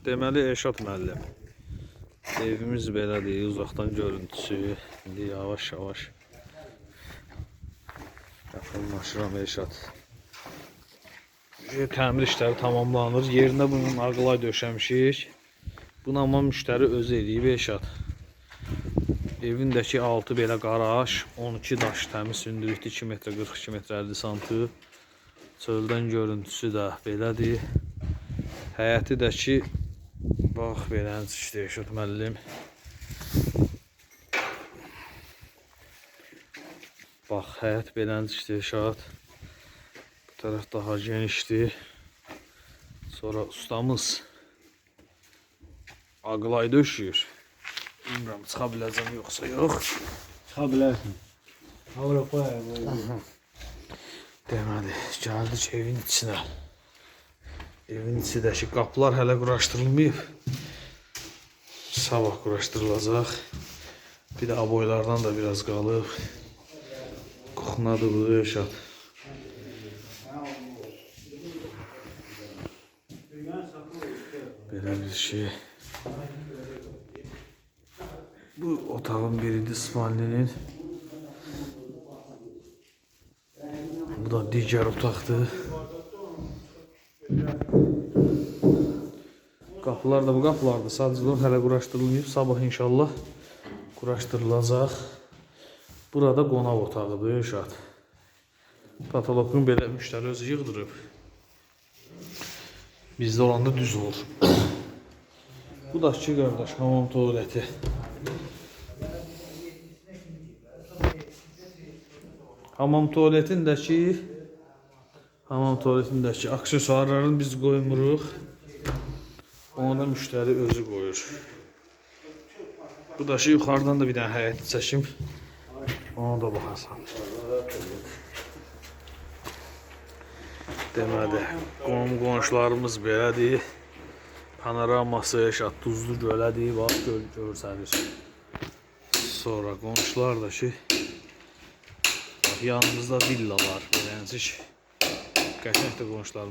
Deməli Eşat müəllim. Evimiz belədir, uzaqdan görüntüsü. İndi yavaş-yavaş yaxınlaşıram. Şey, Təmir işləri tamamlanır. Yerində bunun ağlay döşəmişik. Bunu amma müştəri özü eləyib Eşat. Evindəki altı belə qaraj, 12 daş təmiz hündürlükdə 2 metr 42 metr 50 santı. Çöldən görüntüsü də belədir. Həyəti də ki bax belənç işte Eşat müəllim. Bax həyət belənç işte Eşat. Bu tərəf daha genişdir. Sonra ustamız ağlay döşüyor. Bilmirəm çıxa biləcəm yoxsa yox. Çıxa bilərsən. Avropa. Deməli, gəldik evin içinə. Evin içindəki qapılar hələ quraşdırılmayıb. Sabah quraşdırılacaq. Bir də aboylardan da biraz qalıb. Qoxunadır bu yaşat. Belə bir şey. Bu otağın biriydi İsmail'in. Bu da diğer otaqdır. Qapılar da bu qapılardır. Sadəcə o hələ quraşdırılmayıb. Sabah inşallah quraşdırılacaq. Burada qonaq otağıdır Üşad. Patoloqun belə müştəri özü yığdırıb. Bizdə olanda düz olur. bu da ki qardaş hamam tualeti. Hamam tualetindəki hamam tualetindəki aksesuarlarını biz qoymuruq. Onu da müştəri özü qoyur. Bu da ki yuxarıdan da bir dənə həyət çəkim. Ona da baxasan. Deməli, qonum qonşularımız belədir. Panoraması yaşat tuzlu gölədir, bax göl görsənir. Sonra qonşular da ki yanımızda villalar, beləncik. Də qonşularımız